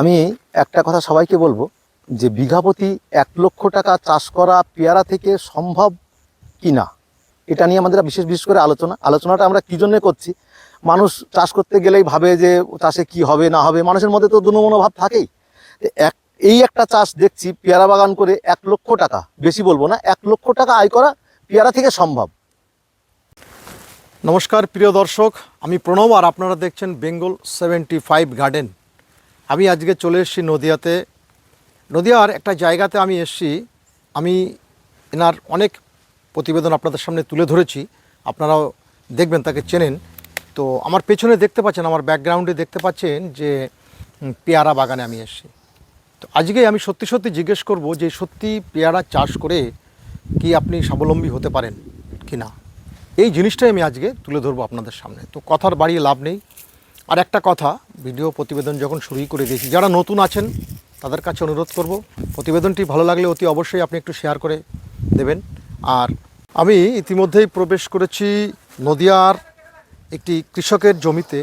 আমি একটা কথা সবাইকে বলব যে বিঘাপতি এক লক্ষ টাকা চাষ করা পেয়ারা থেকে সম্ভব কি না এটা নিয়ে আমাদের বিশেষ বিশেষ করে আলোচনা। আলোচনাটা আমরা কী জন্যে করছি? মানুষ চাষ করতে গেলেই ভাবে যে চাষে কি হবে, না হবে। মানুষের মধ্যে তো দুমনোভাব থাকেই। এক, এই একটা চাষ দেখছি পেয়ারা বাগান করে এক লক্ষ টাকা, বেশি বলব না, এক লক্ষ টাকা আয় করা পেয়ারা থেকে সম্ভব। নমস্কার, প্রিয় দর্শক, আমি প্রণব আর আপনারা দেখছেন বেঙ্গল সেভেন্টি ফাইভ গার্ডেন। আমি আজকে চলে এসেছি নদিয়াতে। নদিয়ার একটা জায়গাতে আমি এসেছি। আমি এনার অনেক প্রতিবেদন আপনাদের সামনে তুলে ধরেছি। আপনারাও দেখবেন, তাকে চেনেন। তো আমার পেছনে দেখতে পাচ্ছেন, আমার ব্যাকগ্রাউন্ডে দেখতে পাচ্ছেন যে পেয়ারা বাগানে আমি এসেছি। তো আজকে আমি সত্যি সত্যি জিজ্ঞেস করব যে, সত্যি পেয়ারা চাষ করে কি আপনি স্বাবলম্বী হতে পারেন কি না এই জিনিসটাই আমি আজকে তুলে ধরবো আপনাদের সামনে। তো কথার বাড়িয়ে লাভ নেই। আর একটা কথা, ভিডিও প্রতিবেদন যখন শুরুই করে দিয়েছি, যারা নতুন আছেন, তাদের কাছে অনুরোধ করব, প্রতিবেদনটি ভালো লাগলে অতি অবশ্যই আপনি একটু শেয়ার করে দেবেন। আর আমি ইতিমধ্যেই প্রবেশ করেছি নদিয়ার একটি কৃষকের জমিতে।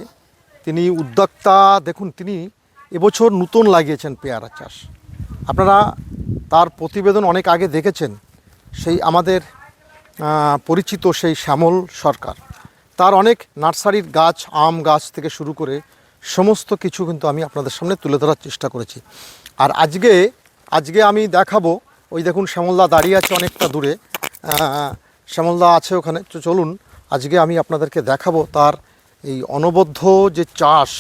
তিনি উদ্যোক্তা, দেখুন, তিনি এবছর নতুন লাগিয়েছেন পেয়ারা চাষ। আপনারা তার প্রতিবেদন অনেক আগে দেখেছেন, সেই আমাদের পরিচিত সেই শ্যামল সরকার। তার অনেক নার্সারির গাছ, আম গাছ থেকে শুরু করে সমস্ত কিছু কিন্তু আমি আপনাদের সামনে তুলে ধরার চেষ্টা করেছি। আর আজকে আজকে আমি দেখাবো, ওই দেখুন শ্যামলদা দাঁড়িয়ে আছে অনেকটা দূরে। শ্যামলদা আছে ওখানে। তো চলুন, আজকে আমি আপনাদেরকে দেখাবো তার এই অনবদ্য যে চাষ,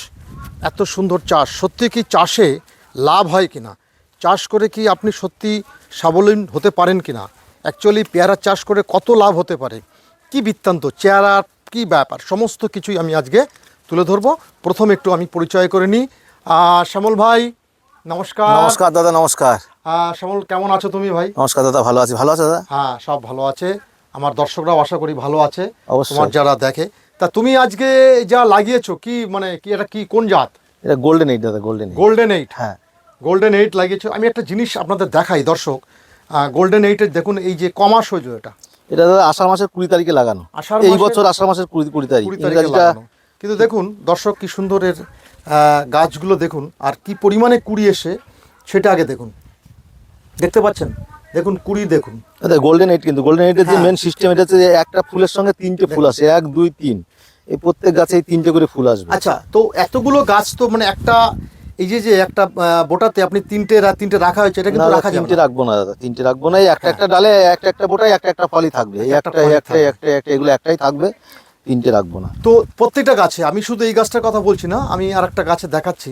এত সুন্দর চাষ। সত্যি কি চাষে লাভ হয় কি না চাষ করে কি আপনি সত্যি স্বাবলম্বী হতে পারেন কি না অ্যাকচুয়ালি পেয়ারা চাষ করে কত লাভ হতে পারে? কি বৃত্তান্ত? চেহারা কি ব্যাপার? সমস্ত কিছুই আমি আজকে তুলে ধরবো। প্রথম একটু আমি পরিচয় করে নিই। শ্যামল ভাই নমস্কার। নমস্কার দাদা নমস্কার। শ্যামল কেমন আছো তুমি ভাই? নমস্কার দাদা ভালো আছি। ভালো আছে দাদা? হ্যাঁ সব ভালো আছে। আমার দর্শকরাও আশা করি ভালো আছে। তোমার যারা দেখে। তা তুমি আজকে যা লাগিয়েছো কি মানে কি এটা কি কোন জাত? এটা গোল্ডেন এইট দাদা গোল্ডেন গোল্ডেন এইট হ্যাঁ। গোল্ডেন এইট লাগিয়েছো। আমি একটা জিনিস আপনাদের দেখাই দর্শক। গোল্ডেন এইটের দেখুন এই যে কমাস হয়েছে এটা। এটা আষাঢ় মাসের কুড়ি তারিখে লাগানো। এই বছর আষাঢ় মাসের কুড়ি কুড়ি তারিখ। কিন্তু দেখুন দর্শক কি সুন্দরের গাছগুলো দেখুন আর কি পরিমাণে কুড়ি এসে সেটা আগে দেখুন। দেখতে পাচ্ছেন? দেখুন কুড়ি দেখুন। গোল্ডেন এইট কিন্তু গোল্ডেন এইটের যে হ্যাঁ। মেন সিস্টেম এটা হচ্ছে একটা ফুলের সঙ্গে তিনটে ফুল আসে এক দুই তিন। এই প্রত্যেক গাছে এই তিনটে করে ফুল আসবে। আচ্ছা তো এতগুলো গাছ তো মানে একটা এই যে যে একটা বোটাতে আপনি তিনটে তিনটে রাখা হয়েছে এটা কিন্তু রাখা তিনটে রাখব না দাদা তিনটে রাখব না একটা একটা ডালে একটা একটা বোটাই একটা একটা ফলই থাকবে একটা একটা একটা একটা এগুলো একটাই থাকবে তিনটে রাখব না। তো প্রত্যেকটা গাছে আমি শুধু এই গাছটার কথা বলছি না আমি আর একটা গাছে দেখাচ্ছি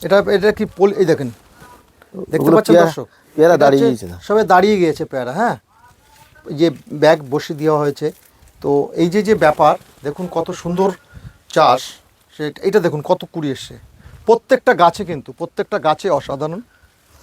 এটা এটা কি পলি- এই দেখেন দেখতে পাচ্ছেন দর্শক? পেয়ারা দাঁড়িয়ে গিয়েছে না। সবে দাঁড়িয়ে গিয়েছে পেয়ারা হ্যাঁ? যে ব্যাগ বসিয়ে দেওয়া হয়েছে তো এই যে যে ব্যাপার দেখুন কত সুন্দর চাষ সে এটা দেখুন কত কুড়ি এসছে। প্রত্যেকটা গাছে কিন্তু প্রত্যেকটা গাছে অসাধারণ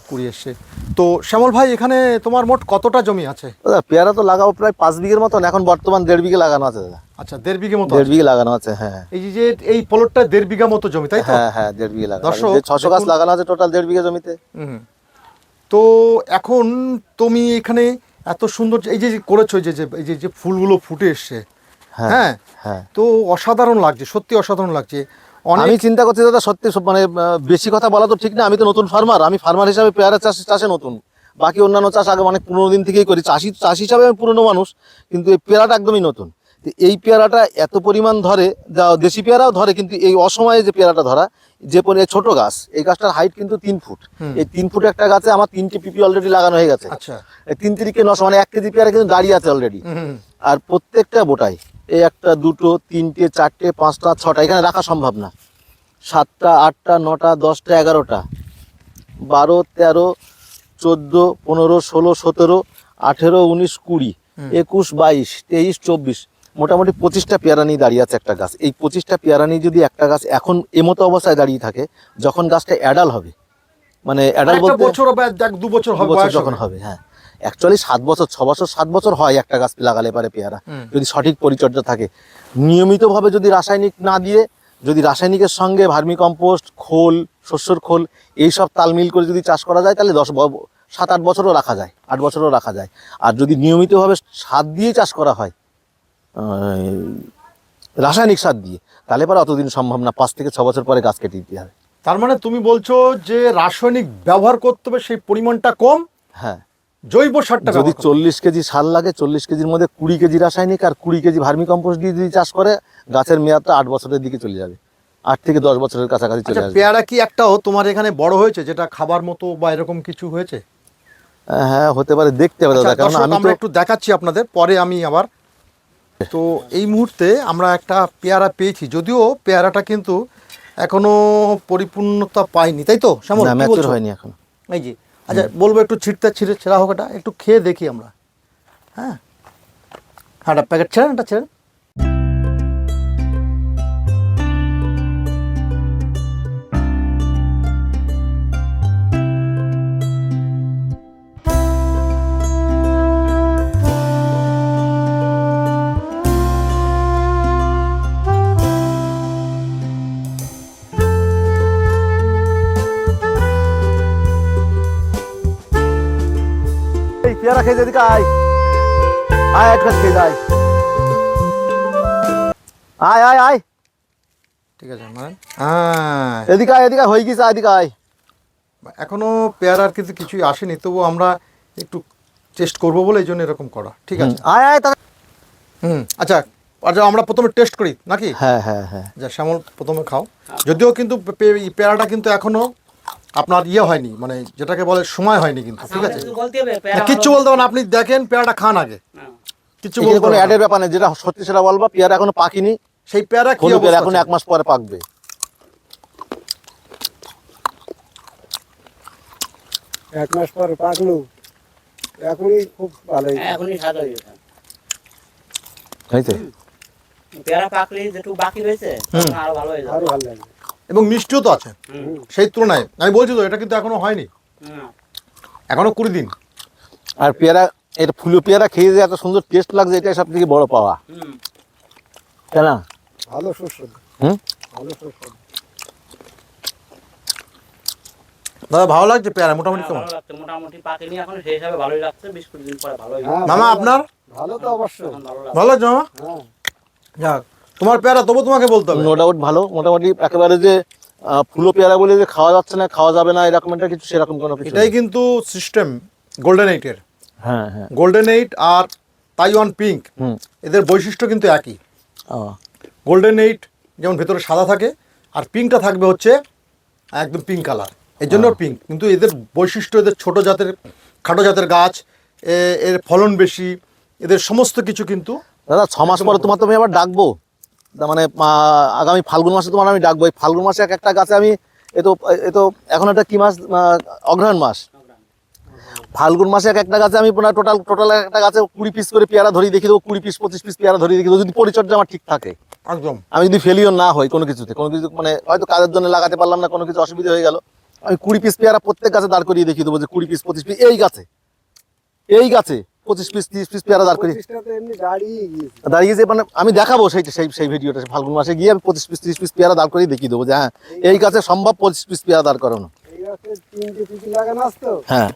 কুড়ি এসছে। তো শ্যামল ভাই এখানে তোমার মোট কতটা জমি আছে? দাদা পেয়ারা তো লাগাবো প্রায় পাঁচ বিঘের মতন এখন বর্তমান দেড় বিঘে লাগানো আছে দাদা। আচ্ছা দেড় বিঘে মতো দেড় বিঘে লাগানো আছে হ্যাঁ। এই যে এই প্লটটা দেড় বিঘা মতো জমি তাই তো? হ্যাঁ হ্যাঁ দেড় বিঘে লাগানো। ছশো গাছ লাগানো আছে টোটাল দেড় বিঘে জমিতে। হুম। তো এখন তুমি এখানে এত সুন্দর এই যে করেছ যে এই যে যে ফুলগুলো ফুটে এসছে হ্যাঁ হ্যাঁ? হ্যাঁ। তো অসাধারণ লাগছে সত্যি অসাধারণ লাগছে। আমি চিন্তা করছি দাদা সত্যি মানে বেশি কথা বলা তো ঠিক না। আমি তো নতুন ফার্মার আমি ফার্মার হিসাবে পেয়ারা চাষ চাষে নতুন। বাকি অন্যান্য চাষ আগে অনেক পুরোনো দিন থেকেই করি। চাষি চাষি হিসাবে আমি পুরনো মানুষ কিন্তু এই পেয়ারাটা একদমই নতুন। এই পেয়ারাটা এত পরিমাণ ধরে যা দেশি পেয়ারাও ধরে কিন্তু এই অসময়ে যে পেয়ারাটা ধরা যে পরি ছোট গাছ এই গাছটার হাইট কিন্তু তিন ফুট। এই তিন ফুট একটা গাছে আমার তিনটে পিপি অলরেডি লাগানো হয়ে গেছে। আচ্ছা। এই তিন তিরিকে নশো মানে এক কেজি পেয়ারা কিন্তু দাঁড়িয়ে আছে অলরেডি আর প্রত্যেকটা বোটাই এই একটা দুটো তিনটে চারটে পাঁচটা ছটা এখানে রাখা সম্ভব না। সাতটা আটটা নটা দশটা এগারোটা। বারো তেরো চোদ্দ পনেরো ষোলো সতেরো আঠেরো উনিশ কুড়ি একুশ বাইশ তেইশ চব্বিশ। মোটামুটি পঁচিশটা পেয়ারা নিয়ে দাঁড়িয়ে আছে একটা গাছ। এই পঁচিশটা পেয়ারা নিয়ে যদি একটা গাছ এখন এমতো অবস্থায় দাঁড়িয়ে থাকে যখন গাছটা অ্যাডাল হবে মানে অ্যাডাল বলতে বছর এক দু বছর হবে যখন হবে। হবে হ্যাঁ। অ্যাকচুয়ালি সাত বছর ছ বছর সাত বছর হয় একটা গাছ লাগালে পারে পেয়ারা। যদি সঠিক পরিচর্যা থাকে। নিয়মিতভাবে যদি রাসায়নিক না দিয়ে যদি রাসায়নিকের সঙ্গে ভার্মি কম্পোস্ট খোল শস্যর খোল এই সব তালমিল করে যদি চাষ করা যায় তাহলে দশ সাত আট বছরও রাখা যায় আট বছরও রাখা যায়। আর যদি নিয়মিতভাবে সার দিয়ে চাষ করা হয় রাসায়নিক সার দিয়ে তাহলে পরে অতদিন সম্ভব না পাঁচ থেকে ছ বছর পরে গাছ কেটে দিতে হবে। তার মানে তুমি বলছো যে রাসায়নিক ব্যবহার করতে হবে সেই পরিমাণটা কম? হ্যাঁ। জৈব সারটা যদি। চল্লিশ কেজি সার লাগে চল্লিশ কেজির মধ্যে কুড়ি কেজি রাসায়নিক আর কুড়ি কেজি ভার্মি কম্পোস্ট দিয়ে যদি চাষ করে গাছের মেয়াদটা আট বছরের দিকে চলে যাবে। আট থেকে দশ বছরের কাছাকাছি চলে আচ্ছা আসবে। পেয়ারা কি একটাও তোমার এখানে বড় হয়েছে যেটা খাবার মতো বা এরকম কিছু হয়েছে? হ্যাঁ হতে পারে দেখতে হবে আচ্ছা, দাদা কারণ আমি আমরা একটু দেখাচ্ছি আপনাদের পরে আমি আবার। তো এই মুহূর্তে আমরা একটা পেয়ারা পেয়েছি যদিও পেয়ারাটা কিন্তু এখনও পরিপূর্ণতা পায়নি তাই তো শ্যামল? হয়নি এখন। এই যে আচ্ছা বলব একটু ছিটতে ছিঁড়ে, ছেঁড়া হোক একটু খেয়ে দেখি আমরা। হ্যাঁ? হ্যাঁ প্যাকেট ছেড়েন একটা ছেড়েন পেয়ারা খেয়ে যেদিকে আয়। আয় একটা খেয়ে যায় আয় আয় আয়। ঠিক আছে মানে হ্যাঁ এদিকে আয় এদিকে হয়ে গেছে এদিকে আয়। এখনও পেয়ারার কিন্তু কিছুই আসেনি তবু আমরা একটু টেস্ট করব বলে এই জন্য এরকম করা। ঠিক আছে? আয় আয় তাহলে হুম আচ্ছা আচ্ছা আমরা প্রথমে টেস্ট করি নাকি? হ্যাঁ হ্যাঁ হ্যাঁ। যা শ্যামল প্রথমে খাও। যদিও কিন্তু পেয়ারাটা কিন্তু এখনও আপনার ইয়ে হয়নি মানে যেটাকে বলে সময় হয়নি কিন্তু ঠিক আছে? কিছু বলতে হবে কিচ্ছু বলতে না আপনি দেখেন পেয়ারাটা খান আগে। কিচ্ছু বলতে কোনো অ্যাডের ব্যাপার নেই যেটা সত্যি সেটা বলব পেয়ারা এখনও পাকিনি। সেই পেয়ারা কি এখন এক মাস পরে পাকবে। এক মাস পর পাকলো। এখনই খুব ভালো হ্যাঁ, এখনই স্বাদ হয়ে গেছে হয়েছে পেয়ারা পাকলে যেটুকু বাকি রয়েছে আরও ভালো হয়ে আরও যাবে ভালো লাগবে। এবং মিষ্টিও তো আছে। সেই তুলনায়। আমি বলছি তো এটা কিন্তু এখনও হয়নি। এখনও কুড়ি দিন। আর পেয়ারা এটা ফুলো পেয়ারা খেয়ে যে এত সুন্দর টেস্ট লাগছে এটাই সব থেকে বড় পাওয়া। তাই না? ভালো সুস্বাদু। হুম? ভালো সুস্বাদু। দাদা ভালো লাগছে পেয়ারা? মোটামুটি হ্যাঁ, কেমন? মোটামুটি পাকেনি এখন সেই হিসাবে ভালোই লাগছে। বিশ কুড়ি দিন পরে ভালোই হ্যাঁ মামা আপনার? ভালো তো অবশ্যই। ভালো লাগছে মামা? হ্যাঁ। যাক। তোমার পেয়ারা তবু তোমাকে বলতে হবে। নো ডাউট ভালো মোটামুটি একেবারে যে ফুলো পেয়ারা বলে যে খাওয়া যাচ্ছে না খাওয়া যাবে না এরকম একটা কিছু সেরকম কোনো কিছু এটাই কিন্তু সিস্টেম গোল্ডেন এইটের হ্যাঁ হ্যাঁ। গোল্ডেন এইট আর তাইওয়ান পিঙ্ক এদের বৈশিষ্ট্য কিন্তু একই। গোল্ডেন এইট যেমন ভেতরে সাদা থাকে আর পিঙ্কটা থাকবে হচ্ছে একদম পিঙ্ক কালার এই জন্য পিঙ্ক কিন্তু এদের বৈশিষ্ট্য এদের ছোট জাতের খাটো জাতের গাছ এর ফলন বেশি এদের সমস্ত কিছু কিন্তু দাদা ছ মাস পরে তোমার তো আমি আবার ডাকবো। মানে আগামী ফাল্গুন মাসে তোমার আমি ডাকবো। এই ফাল্গুন মাসে এক একটা গাছে আমি এ তো এ তো এখন একটা কি মাস? অগ্রহায়ণ মাস। ফাল্গুন মাসে এক একটা গাছে আমি পুনঃ টোটাল টোটাল একটা গাছে কুড়ি পিস করে পেয়ারা ধরিয়ে দেখি দেবো কুড়ি পিস পঁচিশ পিস পেয়ারা ধরিয়ে দেখি দেবো। যদি পরিচর্যা আমার ঠিক থাকে। একদম। আমি যদি ফেলিও না হই কোনো কিছুতে কোনো কিছু মানে হয়তো কাজের জন্য লাগাতে পারলাম না কোনো কিছু অসুবিধা হয়ে গেল। আমি কুড়ি পিস পেয়ারা প্রত্যেক গাছে দাঁড় করিয়ে দেখিয়ে দেবো যে কুড়ি পিস পঁচিশ পিস এই গাছে এই গাছে পঁচিশ পিস তিরিশ পিস পেয়ারা দাঁড় দাঁড়িয়ে দাঁড়িয়েছে মানে আমি দেখাবো সেইটা সেই সেই ভিডিওটা ফাল্গুন মাসে গিয়ে আমি পঁচিশ পিস তিরিশ পিস পেয়ারা দাঁড় করিয়ে দেখিয়ে দেবো যে হ্যাঁ এই গাছে সম্ভব পঁচিশ পিস পেয়ারা দাঁড় করানো। হ্যাঁ।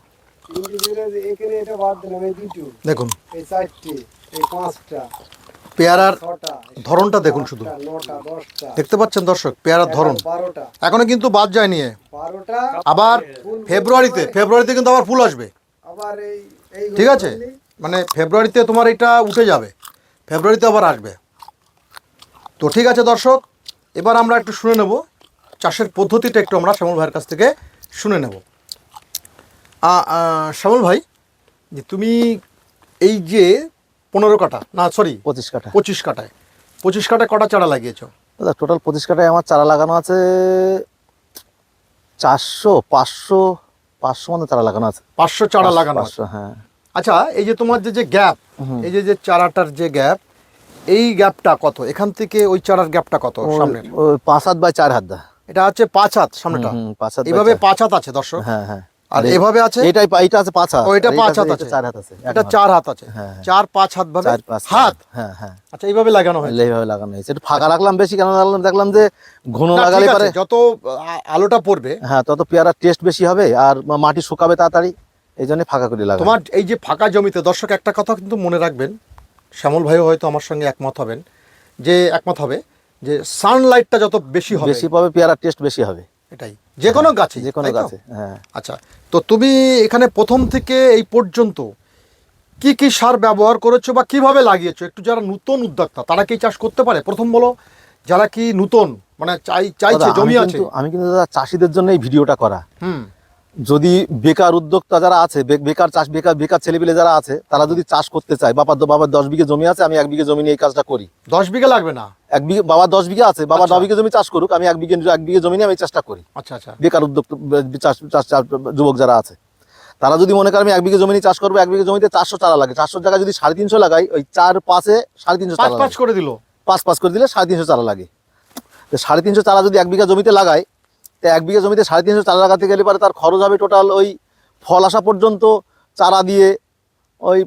দেখুন। পেয়ারার ধরনটা দেখুন শুধু। দেখতে পাচ্ছেন দর্শক পেয়ারার ধরন। এখনও কিন্তু বাদ এ। বারোটা। আবার ফেব্রুয়ারিতে ফেব্রুয়ারিতে কিন্তু আবার ফুল আসবে। ঠিক আছে? মানে ফেব্রুয়ারিতে তোমার এটা উঠে যাবে। ফেব্রুয়ারিতে আবার আসবে। তো ঠিক আছে দর্শক এবার আমরা একটু শুনে নেব। চাষের পদ্ধতিটা একটু আমরা শ্যামল ভাইয়ের কাছ থেকে শুনে নেব। শ্যামল ভাই যে তুমি এই যে পনেরো কাটা না সরি পঁচিশ কাঠা। পঁচিশ কাটায় পঁচিশ কাটায় কটা চারা লাগিয়েছো? দাদা টোটাল পঁচিশ কাঠায় আমার চারা লাগানো আছে চারশো পাঁচশো পাঁচশো মানে চারা লাগানো আছে। পাঁচশো চারা লাগানো আছে। হ্যাঁ। আচ্ছা এই যে তোমার যে যে গ্যাপ এই যে যে চারাটার যে গ্যাপ এই গ্যাপটা কত? এখান থেকে ওই চারার গ্যাপটা কত ওই পাঁচ হাত বাই চার হাত দা। এটা হচ্ছে পাঁচ হাত সামনেটা। পাঁচ হাত এভাবে পাঁচ হাত আছে দর্শক? হ্যাঁ হ্যাঁ। আর এভাবে আছে? এটাই এটা আছে পাঁচ হাত। এটা পাঁচ হাত আছে। চার হাত আছে এটা চার হাত আছে। হ্যাঁ, হ্যাঁ। চার পাঁচ হাত ভাবে? হাত। হ্যাঁ হ্যাঁ। আচ্ছা এইভাবে লাগানো হয়েছে? এইভাবে লাগানো হয়েছে। একটু ফাঁকা রাখলাম বেশি কেন রাখলাম দেখলাম যে ঘন লাগালে পারে যত আলোটা পড়বে হ্যাঁ তত পেয়ারার টেস্ট বেশি হবে আর মাটি শুকাবে তাড়াতাড়ি। এই জন্য ফাঁকা করে লাগানো তোমার এই যে ফাঁকা জমিতে দর্শক একটা কথা কিন্তু মনে রাখবেন শ্যামল ভাইও হয়তো আমার সঙ্গে একমত হবেন যে একমত হবে যে সানলাইটটা যত বেশি হবে বেশি পাবে পেয়ারার টেস্ট বেশি হবে। এটাই। যে কোনো গাছে যে কোনো গাছে হ্যাঁ। আচ্ছা তো তুমি এখানে প্রথম থেকে এই পর্যন্ত কি কি সার ব্যবহার করেছ বা কীভাবে লাগিয়েছো? একটু যারা নতুন উদ্যোক্তা তারা কি চাষ করতে পারে? প্রথম বলো যারা কি নতুন মানে চাই চাইছে জমি আমি আছে কিন্তু- আমি কিন্তু দাদা চাষিদের জন্য এই ভিডিওটা করা। হুম। যদি বেকার উদ্যোক্তা যারা আছে বেকার চাষ বেকার বেকার ছেলেপিলে যারা আছে তারা যদি চাষ করতে চায় বাবার বাবার দশ বিঘে জমি আছে আমি এক বিঘে জমি নিয়ে এই কাজটা করি। দশ বিঘা লাগবে না? এক বিঘে বাবা দশ বিঘে আছে বাবা আচ্ছা। ন বিঘে জমি চাষ করুক আমি এক বিঘে এক বিঘে জমি নিয়ে আমি চাষটা করি। আচ্ছা আচ্ছা। বেকার উদ্যোক্তা চাষ যুবক যারা আছে তারা যদি মনে করে আমি এক বিঘে জমি নিয়ে চাষ করব এক বিঘে জমিতে চারশো চারা লাগে চারশো জায়গায় যদি সাড়ে তিনশো লাগাই ওই চার পাঁচে সাড়ে তিনশো চারা পাঁচ করে দিল? পাঁচ পাঁচ করে দিলে সাড়ে তিনশো চারা লাগে। সাড়ে তিনশো চারা যদি এক বিঘা জমিতে লাগায় তো এক বিঘা জমিতে সাড়ে তিনশো চারা লাগাতে গেলে পরে তার খরচ হবে টোটাল ওই ফল আসা পর্যন্ত চারা দিয়ে ওই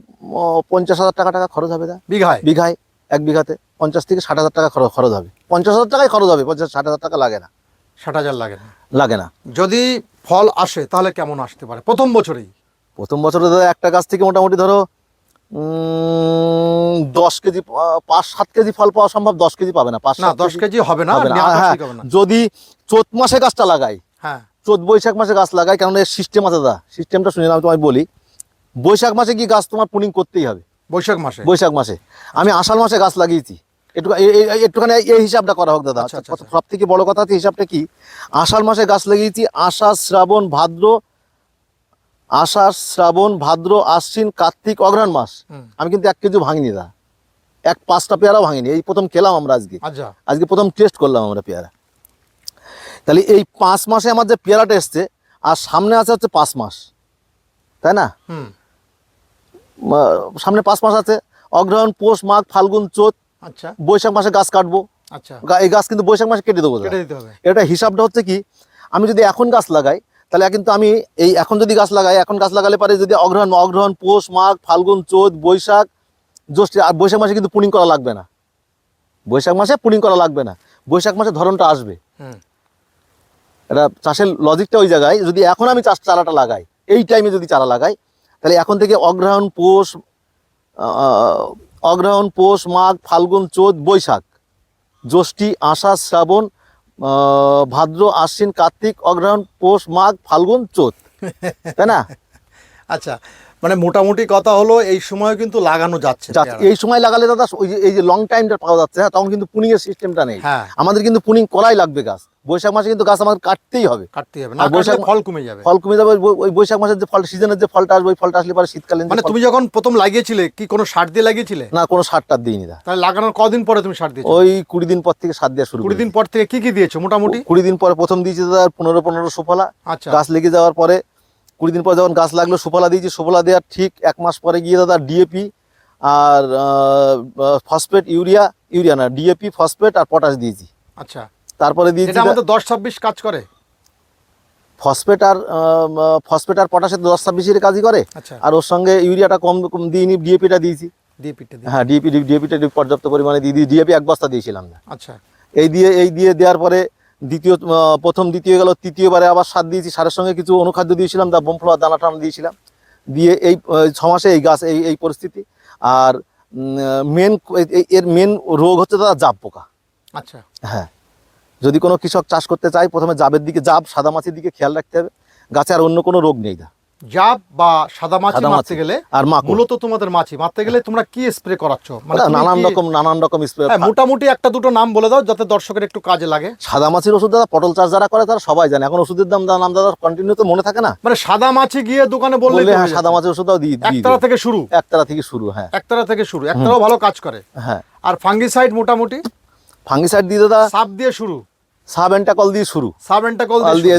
পঞ্চাশ হাজার টাকা টাকা খরচ হবে দা বিঘায়? বিঘায় এক বিঘাতে। পঞ্চাশ থেকে ষাট হাজার টাকা খরচ হবে। পঞ্চাশ হাজার টাকাই খরচ হবে পঞ্চাশ ষাট হাজার টাকা লাগে না। ষাট হাজার লাগে না? লাগে না। যদি ফল আসে তাহলে কেমন আসতে পারে? প্রথম বছরেই? প্রথম বছরে ধরো একটা গাছ থেকে মোটামুটি ধরো দশ কেজি পাঁচ সাত কেজি ফল পাওয়া সম্ভব দশ কেজি পাবে না পাঁচ না দশ কেজি হবে না। নেওয়া হ্যাঁ, ঠিক হবে না। যদি চৈত মাসে গাছটা লাগাই হ্যাঁ। চোদ্দ বৈশাখ মাসে গাছ লাগাই কারণ এর সিস্টেম আছে দাদা সিস্টেমটা শুনে আমি তোমায় বলি বৈশাখ মাসে কি গাছ তোমার পুনিং করতেই হবে? বৈশাখ মাসে। বৈশাখ মাসে। আমি আষাঢ় মাসে গাছ লাগিয়েছি। একটু একটুখানি এই- হিসাবটা করা হোক দাদা। আচ্ছা, আচ্ছা, আচ্ছা। সব থেকে বড় কথা হিসাবটা কি? আষাঢ় মাসে গাছ লাগিয়েছি আষাঢ় শ্রাবণ ভাদ্র আষাঢ় শ্রাবণ ভাদ্র আশ্বিন কার্তিক অগ্রহণ মাস। আমি কিন্তু এক কেজি ভাঙিনি দা এক পাঁচটা পেয়ারাও ভাঙিনি। এই প্রথম খেলাম আমরা আজকে। আচ্ছা। আজকে প্রথম টেস্ট করলাম আমরা পেয়ারা। তাহলে এই পাঁচ মাসে আমার যে পেয়ারাটা এসছে আর সামনে আছে হচ্ছে পাঁচ মাস। তাই না? সামনে পাঁচ মাস আছে। অগ্রহণ পৌষ মাঘ ফাল্গুন চোত। আচ্ছা। বৈশাখ মাসে গাছ কাটবো। আচ্ছা। এই গাছ কিন্তু বৈশাখ মাসে কেটে দেবো। এটা হিসাবটা হচ্ছে কি আমি যদি এখন গাছ লাগাই তাহলে কিন্তু আমি এই এখন যদি গাছ লাগাই এখন গাছ লাগালে পারে যদি অগ্রহণ অগ্রহণ পৌষ মাঘ ফাল্গুন চৈত বৈশাখ জ্যৈষ্ঠ আর বৈশাখ মাসে কিন্তু পুনিং করা লাগবে না। বৈশাখ মাসে পুনিং করা লাগবে না। বৈশাখ মাসে ধরনটা আসবে। এটা চাষের লজিকটা ওই জায়গায় যদি এখন আমি চাষ চারাটা লাগাই এই টাইমে যদি চারা লাগাই তাহলে এখন থেকে অগ্রহণ পৌষ অগ্রহণ পৌষ মাঘ ফাল্গুন চৈত বৈশাখ জ্যৈষ্ঠী আষাঢ় শ্রাবণ ভাদ্র আশ্বিন কার্তিক অগ্রহণ পৌষ মাঘ ফাল্গুন চোত। তাই না? আচ্ছা মানে মোটামুটি কথা হলো এই সময় কিন্তু লাগানো যাচ্ছে। এই সময় লাগালে দাদা ওই যে এই যে লং টাইমটা পাওয়া যাচ্ছে হ্যাঁ তখন কিন্তু পুনিং এর সিস্টেমটা নেই। হ্যাঁ। আমাদের কিন্তু পুনিং করাই লাগবে গাছ। বৈশাখ মাসে কিন্তু গাছ আমাদের কাটতেই হবে। কাটতে হবে। আর না বৈশাখ ফল কমে যাবে। ফল কমে যাবে ওই- বৈশাখ মাসের যে ফল সিজনের যে ফলটা আসবে ওই ফলটা আসলে পরে শীতকালীন মানে তুমি যখন প্রথম লাগিয়েছিলে কি কোনো সার দিয়ে লাগিয়েছিলে? না কোনো সারটা দিইনি দা তাহলে লাগানোর কদিন পরে তুমি সার দিয়েছ ওই কুড়ি দিন পর থেকে সার দেওয়া শুরু কুড়ি দিন পর থেকে কি কি দিয়েছ মোটামুটি? কুড়ি দিন পরে প্রথম দিয়েছি দাদা পনেরো পনেরো সুফলা আচ্ছা। গাছ লেগে যাওয়ার পরে কুড়ি দিন পর যখন গাছ লাগল সুফলা দিয়েছি। সুফলা দেওয়ার ঠিক এক মাস পরে গিয়ে দাদা ডিএপি আর ফসফেট ইউরিয়া ইউরিয়া না ডিএপি ফসফেট আর পটাশ দিয়েছি। আচ্ছা। তারপরে দিয়েছি দশ ছাব্বিশ কাজ করে। ফসফেট আর ফসফেট আর পটাশের দশ ছাব্বিশের কাজই করে। আচ্ছা। আর ওর সঙ্গে ইউরিয়াটা কম কম দিইনি ডিএপিটা দিয়েছি। দিয়ে হ্যাঁ ডিএপি ডিএপিটা পর্যাপ্ত পরিমাণে দিয়ে দিই। ডিএপি এক বস্তা দিয়েছিলাম না আচ্ছা। এই দিয়ে এই দিয়ে দেওয়ার পরে দ্বিতীয় প্রথম দ্বিতীয় গেল তৃতীয়বারে আবার সার দিয়েছি। সারের সঙ্গে কিছু অনুখাদ্য দিয়েছিলাম দা বোমফ্লাওয়ার দানা টানা দিয়েছিলাম। দিয়ে এই ছমাসে ছ মাসে এই গাছ এই এই পরিস্থিতি। আর মেন এর মেন রোগ হচ্ছে দাদা জাব পোকা। আচ্ছা। হ্যাঁ। যদি কোনো কৃষক চাষ করতে চায় প্রথমে জাবের দিকে জাব সাদা মাছির দিকে খেয়াল রাখতে হবে। গাছে আর অন্য কোনো রোগ নেই দা। জাব বা সাদা মাছি মারতে গেলে আর মূলত তোমাদের মাছি। মারতে গেলে তোমরা কি স্প্রে করাচ্ছ? মানে নানান রকম নানান রকম স্প্রে হ্যাঁ, মোটামুটি একটা দুটো নাম বলে দাও যাতে দর্শকের একটু কাজে লাগে। সাদা মাছির ওষুধ দাদা পটল চাষ যারা করে তারা সবাই জানে। এখন ওষুধের দাম দাম দাদা কন্টিনিউ তো মনে থাকে না? মানে সাদা মাছি গিয়ে দোকানে বললে হ্যাঁ সাদা মাছের ওষুধটাও দিয়ে দিয়ে একতারা থেকে শুরু। একতারা থেকে শুরু হ্যাঁ। একতারা থেকে শুরু। একতারাও ভালো কাজ করে। হ্যাঁ। আর ফাঙ্গিসাইড মোটামুটি? ফাঙ্গিসাইড দিয়ে দাদা সাপ দিয়ে শুরু। সাব এন্টাকল দিয়ে শুরু। সাব এন্টাকল কল দিয়ে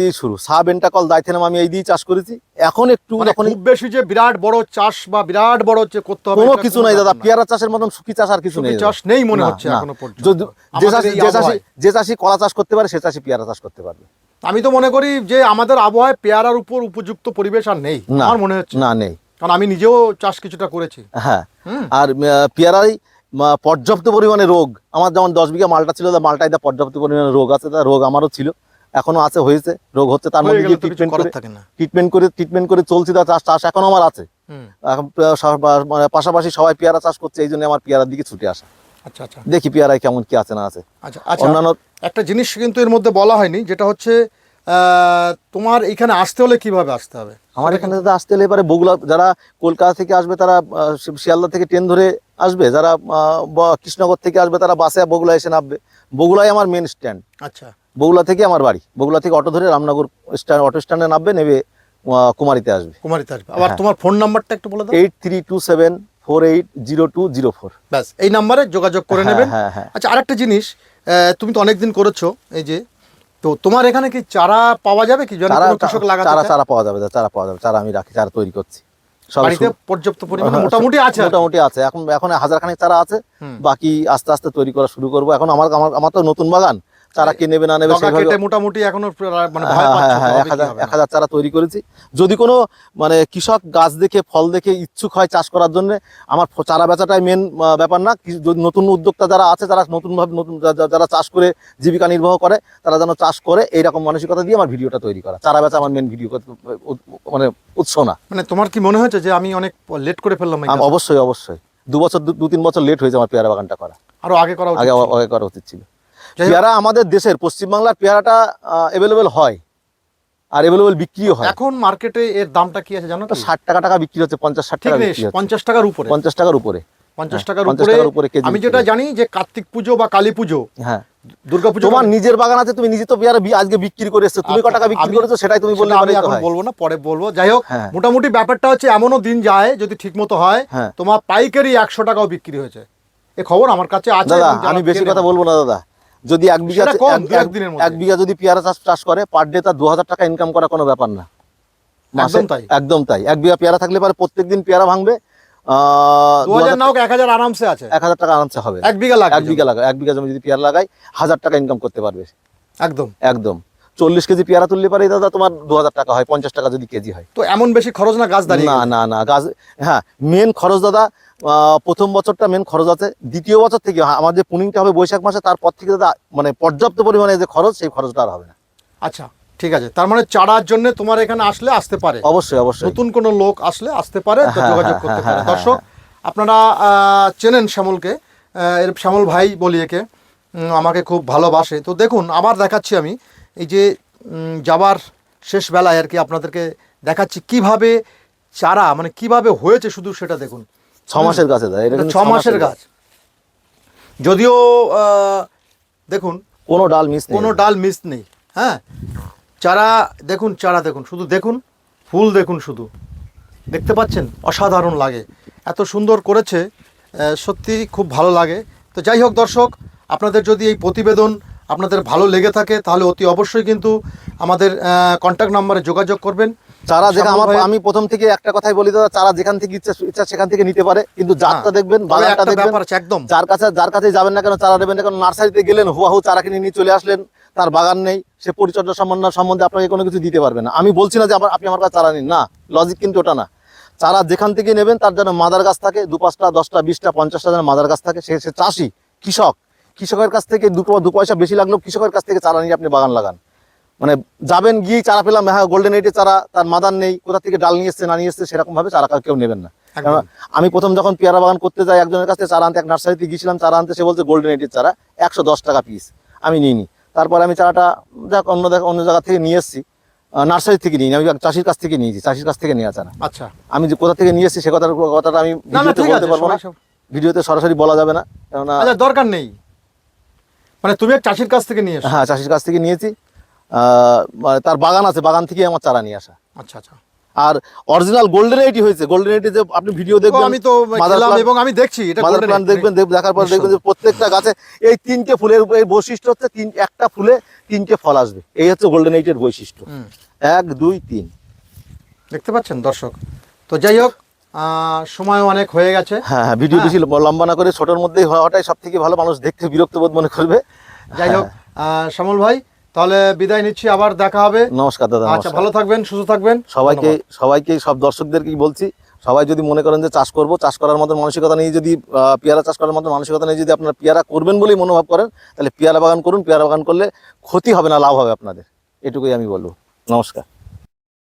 দিয়ে শুরু। সাব দাইথেনাম আমি এই দিয়ে চাষ করেছি। এখন একটু শুরু। মানে খুব বেশি যে বিরাট বড় চাষ বা বিরাট বড় যে করতে হবে কোনো কিছু নাই দাদা। পেয়ারা চাষের মতন সুখী চাষ আর কিছু নেই চাষ নেই মনে হচ্ছে এখনও পর্যন্ত। যে চাষি যে চাষি যে চাষি কলা চাষ করতে পারে সে চাষি পেয়ারা চাষ করতে পারবে। আমি তো মনে করি যে আমাদের আবহাওয়ায় পেয়ারার উপর উপযুক্ত পরিবেশ আর নেই আমার মনে হচ্ছে। না নেই। কারণ আমি নিজেও চাষ কিছুটা করেছি। হ্যাঁ। আর পেয়ারাই পর্যাপ্ত পরিমাণে রোগ। আমার যেমন দশ বিঘা মালটা ছিল তা মালটায় দা পর্যাপ্ত পরিমাণে রোগ আছে তা রোগ আমারও ছিল। এখনও আছে হয়েছে। রোগ হচ্ছে তার মধ্যে তো ট্রিটমেন্ট করে ট্রিটমেন্ট করে ট্রিটমেন্ট করে চলছি তা চাষ চাষ এখনও আমার আছে। এখন মানে পাশাপাশি সবাই পেয়ারা চাষ করছে এই জন্য আমার পেয়ারার দিকে ছুটে আসা। আচ্ছা আচ্ছা। দেখি পেয়ারায় কেমন কি আছে না আছে। আচ্ছা আচ্ছা অন্যান্য একটা জিনিস কিন্তু এর মধ্যে বলা হয়নি যেটা হচ্ছে তোমার এখানে আসতে হলে কীভাবে আসতে হবে? আমার এখানে দাদা আসতে হলে এবারে বগুলা যারা কলকাতা থেকে আসবে তারা শিয়ালদা থেকে ট্রেন ধরে আসবে। যারা কৃষ্ণনগর থেকে আসবে তারা বাসে বগুলা এসে নামবে। বগুলাই আমার মেন স্ট্যান্ড আচ্ছা। বগুলা থেকে আমার বাড়ি। বগুলা থেকে অটো ধরে রামনগর স্ট্যান্ড অটো স্ট্যান্ডে নামবে নেবে কুমারীতে আসবে। কুমারিতে আসবে। আবার হ্যাঁ। তোমার ফোন নাম্বারটা একটু বলে দাও। Eight three two seven four eight zero two zero four ব্যাস এই নাম্বারে যোগাযোগ করে হ্যাঁ, নেবেন। হ্যাঁ, হ্যাঁ। আচ্ছা আরেকটা জিনিস তুমি তো অনেকদিন করেছ এই যে তো তোমার এখানে কি চারা পাওয়া যাবে কি? চারা কৃষক লাগাতে চারা চারা পাওয়া যাবে চারা পাওয়া যাবে চারা আমি রাখি চারা তৈরি করছি। বাড়িতে পর্যাপ্ত পরিমাণে হ্যাঁ, মোটামুটি আছে মোটামুটি আছে। এখন এখন হাজার খানেক চারা আছে বাকি আস্তে আস্তে তৈরি করা শুরু করব। এখন আমার আমার আমার তো নতুন বাগান চারা কে নেবে না নেবে মোটামুটি এখনও মানে হ্যাঁ হ্যাঁ হ্যাঁ এক হাজার চারা তৈরি করেছি। যদি কোনো মানে কৃষক গাছ দেখে ফল দেখে ইচ্ছুক হয় চাষ করার জন্য আমার চারা বেচাটাই মেন ব্যাপার না। যদি নতুন উদ্যোক্তা যারা আছে যারা নতুনভাবে নতুন যারা চাষ করে জীবিকা নির্বাহ করে তারা যেন চাষ করে এইরকম মানসিকতা দিয়ে আমার ভিডিওটা তৈরি করা। চারা বেচা আমার মেন ভিডিও মানে উৎস না। মানে তোমার কি মনে হয়েছে যে আমি অনেক লেট করে ফেললাম? অবশ্যই অবশ্যই। দু বছর দু- তিন বছর লেট হয়েছে আমার পেয়ারা বাগানটা করা। আরও আগে করা আগে আগে করা উচিত ছিল। পেয়ারা আমাদের দেশের পশ্চিমবাংলার পেয়ারাটা অ্যাভেলেবেল হয় আর অ্যাভেলেবেল বিক্রিও হয়। এখন মার্কেটে এর দামটা কি আছে জানো তো ষাট টাকা টাকা বিক্রি হচ্ছে পঞ্চাশ ষাট টাকা পঞ্চাশ টাকার উপরে। পঞ্চাশ টাকার উপরে। পঞ্চাশ হ্যাঁ, টাকার উপরে টাকার উপরে কেজি আমি যেটা জানি যে কার্তিক পুজো বা কালী পুজো হ্যাঁ। তোমার নিজের বাগান আছে তুমি নিজে তো পেয়ারা আজকে বিক্রি করে এসছো। তুমি ক আচ্ছা, টাকা বিক্রি করেছ সেটাই তুমি বললে আমি এখন বলব না পরে বলব। যাই হোক হ্যাঁ। মোটামুটি ব্যাপারটা হচ্ছে এমনও দিন যায় যদি ঠিক মতো হয়। তোমার পাইকারি একশো টাকাও বিক্রি হয়েছে। এ খবর আমার কাছে আছে আমি বেশি কথা বলব না দাদা। যদি এক বিঘা এক- বিঘা যদি পেয়ারা চাষ চাষ করে পার ডে তার দু হাজার টাকা ইনকাম করা কোনো ব্যাপার না। একদম তাই। একদম তাই। এক বিঘা পেয়ারা থাকলে পারে প্রত্যেকদিন পেয়ারা ভাঙবে আহ, দু হাজার নাও এক হাজার আরামসে আছে। এক হাজার টাকা আরামসে হবে। এক বিঘা লাগে এক বিঘা লাগা এক বিঘা জমি যদি পেয়ারা লাগাই হাজার টাকা ইনকাম করতে পারবে। একদম। একদম। চল্লিশ কেজি পেয়ারা তুললে পারে দাদা তোমার দু হাজার টাকা হয় পঞ্চাশ টাকা যদি কেজি হয়। তো এমন বেশি খরচ না গাছ দাঁড়িয়ে না না না গাছ হ্যাঁ মেন খরচ দাদা প্রথম বছরটা মেন খরচ আছে। দ্বিতীয় বছর থেকে হ্যাঁ, আমার যে পুনিংটা হবে বৈশাখ মাসে তারপর থেকে মানে পর্যাপ্ত পরিমাণে যে খরচ সেই খরচটা আর হবে না। আচ্ছা ঠিক আছে। তার মানে চারার জন্য তোমার এখানে আসলে আসতে পারে। অবশ্যই অবশ্যই। নতুন কোনো লোক আসলে আসতে পারে হ্যাঁ, যোগাযোগ হ্যাঁ, করতে পারে। দর্শক আপনারা চেনেন শ্যামলকে এর শ্যামল ভাই বলি একে। আমাকে খুব ভালোবাসে। তো দেখুন আবার দেখাচ্ছি আমি এই যে যাবার শেষ বেলায় আর কি আপনাদেরকে দেখাচ্ছি কীভাবে চারা মানে কীভাবে হয়েছে শুধু সেটা দেখুন। ছ মাসের গাছে দাদা এটা ছ মাসের গাছ। যদিও দেখুন কোনো ডাল মিস কোনো ডাল মিস নেই হ্যাঁ? চারা দেখুন চারা দেখুন শুধু দেখুন ফুল দেখুন শুধু। দেখতে পাচ্ছেন? অসাধারণ লাগে। এত সুন্দর করেছে সত্যি খুব ভালো লাগে। তো যাই হোক দর্শক আপনাদের যদি এই প্রতিবেদন আপনাদের ভালো লেগে থাকে তাহলে অতি অবশ্যই কিন্তু আমাদের কন্ট্যাক্ট নাম্বারে যোগাযোগ করবেন। চারা শ্যামল আমার আমি প্রথম থেকে একটা কথাই বলি দাদা চারা যেখান থেকে ইচ্ছা ইচ্ছা সেখান থেকে নিতে পারে। কিন্তু জাতটা হ্যাঁ, দেখবেন তবে বাগানটা দেখবেন একদম। যার কাছে যার কাছে যাবেন না কেন চারা দেবেন না কেন নার্সারিতে গেলেন হুয়াহু চারা কিনে নিয়ে চলে আসলেন তার বাগান নেই সে পরিচর্যা সম্বন্ধে সম্বন্ধে আপনাকে কোনো কিছু দিতে পারবে না। আমি বলছি না যে আবার আপনি আমার কাছে চারা নিন না লজিক কিন্তু ওটা না। চারা যেখান থেকে নেবেন তার যেন মাদার গাছ থাকে দু পাঁচটা দশটা বিশটা পঞ্চাশটা যেন মাদার গাছ থাকে সে সে চাষি কৃষক। কৃষকের কাছ থেকে দু দু পয়সা বেশি লাগলেও কৃষকের কাছ থেকে চারা নিয়ে আপনি বাগান লাগান। মানে যাবেন গিয়ে চারা পেলাম হ্যাঁ গোল্ডেন এইটে চারা তার মাদার নেই কোথা থেকে ডাল নিয়ে এসছে না নিয়ে এসছে সেরকম ভাবে চারা কেউ নেবেন না। আমি প্রথম যখন পেয়ারা বাগান করতে যাই একজনের কাছে চারা আনতে এক নার্সারিতে গিয়েছিলাম চারা আনতে সে বলছে গোল্ডেন এইটের চারা একশো দশ টাকা পিস আমি নিইনি। তারপর আমি চারাটা যাক অন্য দেখ অন্য জায়গা থেকে নিয়ে এসেছি নার্সারি থেকে নিই আমি চাষির কাছ থেকে নিয়েছি চাষির কাছ থেকে নেওয়া চারা। আচ্ছা। আমি যে কোথা থেকে নিয়ে এসেছি সে কথার কথাটা আমি ভিডিওতে বলতে পারব না। ভিডিওতে সরাসরি বলা যাবে না কেননা আচ্ছা দরকার নেই। মানে তুমি এক চাষির কাছ থেকে নিয়ে হ্যাঁ চাষির কাছ থেকে নিয়েছি। তার বাগান আছে বাগান থেকে আমার চারা নিয়ে আসা। আচ্ছা আচ্ছা। আর অরিজিনাল গোল্ডেন এইটি হয়েছে। গোল্ডেন এইটি যে আপনি ভিডিও দেখবেন আমি তো এবং আমি দেখছি এটা প্লান্ট egg। দেখবেন দেখার পর দেখবেন যে প্রত্যেকটা গাছে এই তিনটে ফুলের এই বৈশিষ্ট্য হচ্ছে তিন একটা ফুলে তিনটে ফল আসবে। এই হচ্ছে গোল্ডেন এইটের বৈশিষ্ট্য। এক দুই তিন। দেখতে পাচ্ছেন দর্শক? তো যাই হোক আহ, সময় অনেক হয়ে গেছে। হ্যাঁ হ্যাঁ ভিডিও বেশি লম্বা না করে ছোটোর মধ্যেই হওয়াটাই সব থেকে ভালো। মানুষ দেখতে বিরক্ত বোধ মনে করবে। যাই হোক আহ, শ্যামল ভাই তাহলে বিদায় নিচ্ছি আবার দেখা হবে। নমস্কার দাদা আচ্ছা ভালো থাকবেন সুস্থ থাকবেন। সবাইকে। সবাইকে সব দর্শকদেরকেই বলছি সবাই যদি মনে করেন যে চাষ করব চাষ করার মতো মানসিকতা নিয়ে যদি পেয়ারা চাষ করার মতো মানসিকতা নিয়ে যদি আপনার পেয়ারা করবেন বলেই মনোভাব করেন তাহলে পেয়ারা বাগান করুন পেয়ারা বাগান করলে ক্ষতি হবে না লাভ হবে আপনাদের। এটুকুই আমি বলব। নমস্কার।